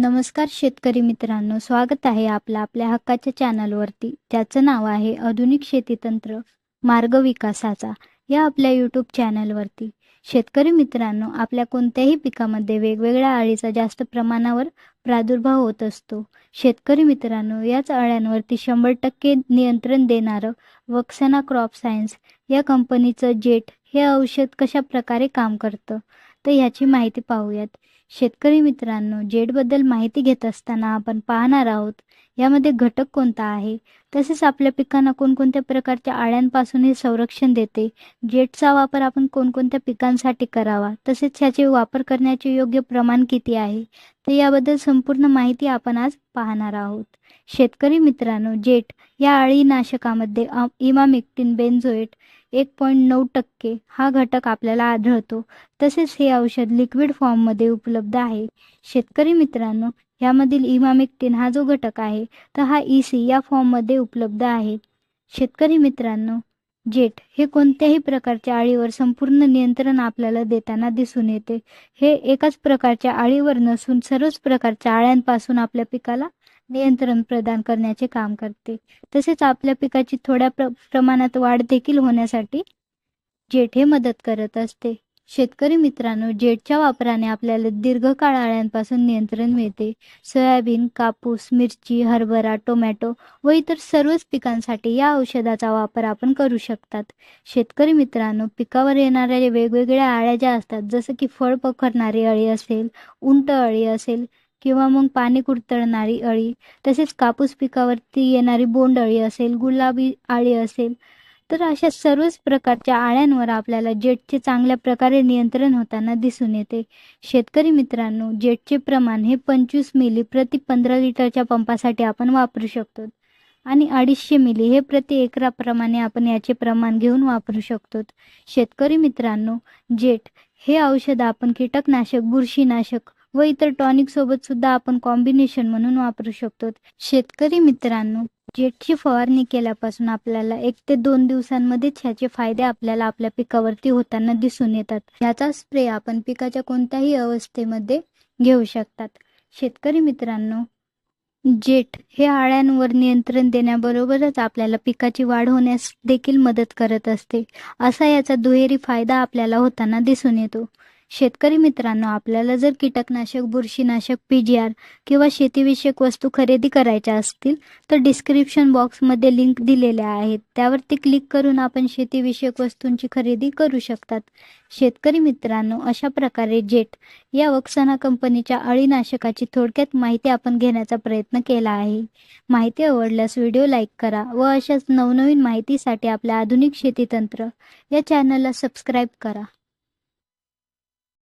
नमस्कार शेतकरी मित्रांनो स्वागत आहे आपलं आपल्या हक्काच्या चॅनलवरती ज्याचं नाव आहे आधुनिक शेतीतंत्र मार्ग विकासाचा या आपल्या यूट्यूब चॅनलवरती. शेतकरी मित्रांनो आपल्या कोणत्याही पिकामध्ये वेगवेगळ्या अळीचा जास्त प्रमाणावर प्रादुर्भाव होत असतो. शेतकरी मित्रांनो याच अळ्यांवरती शंभर टक्के नियंत्रण देणारं वक्सना क्रॉप सायन्स या कंपनीचं जेट हे औषध कशा प्रकारे काम करतं तर ह्याची माहिती पाहूयात. शेतकरी मित्रांनो जेटबद्दल माहिती घेत असताना आपण पाहणार आहोत यामध्ये घटक कोणता आहे? तसेच आपल्या पिकांना कोणकोणत्या प्रकारच्या आळ्यांपासून हे संरक्षण देते? जेटचा वापर आपण कोणकोणत्या पिकांसाठी करावा? तसेच ह्याचे वापर करण्याचे योग्य प्रमाण किती आहे? तर याबद्दल संपूर्ण माहिती आपण आज पाहणार आहोत. शेतकरी मित्रांनो जेट या अळीनाशकामध्ये इमामिक्टिन बेन्झोएट एक पॉईंट नऊ टक्के हा घटक आपल्याला आढळतो. तसेच हे औषध लिक्विड फॉर्ममध्ये उपलब्ध आहे. शेतकरी मित्रांनो यामधील इमामिक्टिन हा जो घटक आहे तर हा ई सी या फॉर्ममध्ये उपलब्ध आहे. शेतकरी मित्रांनो जेट हे कोणत्याही प्रकारच्या आळीवर संपूर्ण नियंत्रण आपल्याला देताना दिसून येते. हे एकाच प्रकारच्या आळीवर नसून सर्वच प्रकारच्या आळ्यांपासून आपल्या पिकाला नियंत्रण प्रदान करण्याचे काम करते. तसेच आपल्या पिकाची थोड्या प्र प्रमाणात वाढ देखील होण्यासाठी जेट हे मदत करत असते. शेतकरी मित्रांनो जेटच्या वापराने आपल्याला दीर्घकाळ अळ्यांपासून नियंत्रण मिळते. सोयाबीन कापूस मिरची हरभरा टोमॅटो व इतर सर्वच पिकांसाठी या औषधाचा वापर आपण करू शकतात. शेतकरी मित्रांनो पिकावर येणाऱ्या वेगवेगळ्या आळ्या ज्या असतात जसं की फळ पखरणारी अळी असेल उंट अळी असेल किंवा मग पाणी कुरतळणारी अळी तसेच कापूस पिकावरती येणारी बोंड अळी असेल गुलाबी आळी असेल तर अशा सर्वच प्रकारच्या आळ्यांवर आपल्याला जेटचे चांगल्या प्रकारे नियंत्रण होताना दिसून येते. शेतकरी मित्रांनो जेटचे प्रमाण हे पंचवीस मिली प्रति पंधरा लिटरच्या पंपासाठी आपण वापरू शकतो. आणि अडीचशे मिली हे प्रति एकराप्रमाणे आपण याचे प्रमाण घेऊन वापरू शकतो. शेतकरी मित्रांनो जेट हे औषध आपण कीटकनाशक बुरशीनाशक व इतर टॉनिक सोबत सुद्धा आपण कॉम्बिनेशन म्हणून वापरू शकतो. शेतकरी मित्रांनो जेटची फवारणी केल्यापासून आपल्याला एक ते दोन दिवसांमध्येच ह्याचे फायदे आपल्याला आपल्या पिकावरती होताना दिसून येतात. याचा स्प्रे आपण पिकाच्या कोणत्याही अवस्थेमध्ये घेऊ शकतात. शेतकरी मित्रांनो जेट हे आळ्यांवर नियंत्रण देण्याबरोबरच आपल्याला पिकाची वाढ होण्यास देखील मदत करत असते. असा याचा दुहेरी फायदा आपल्याला होताना दिसून येतो. शेतकरी मित्रांनो आपल्याला जर कीटकनाशक बुरशीनाशक पी जी आर किंवा शेतीविषयक वस्तू खरेदी करायच्या असतील तर डिस्क्रिप्शन बॉक्समध्ये लिंक दिलेल्या आहेत. त्यावरती क्लिक करून आपण शेतीविषयक वस्तूंची खरेदी करू शकतात. शेतकरी मित्रांनो अशा प्रकारे जेट या वक्सना कंपनीच्या अळीनाशकाची थोडक्यात माहिती आपण घेण्याचा प्रयत्न केला आहे. माहिती आवडल्यास व्हिडिओ लाईक करा व अशाच नवनवीन माहितीसाठी आपल्या आधुनिक शेतीतंत्र या चॅनलला सबस्क्राईब करा.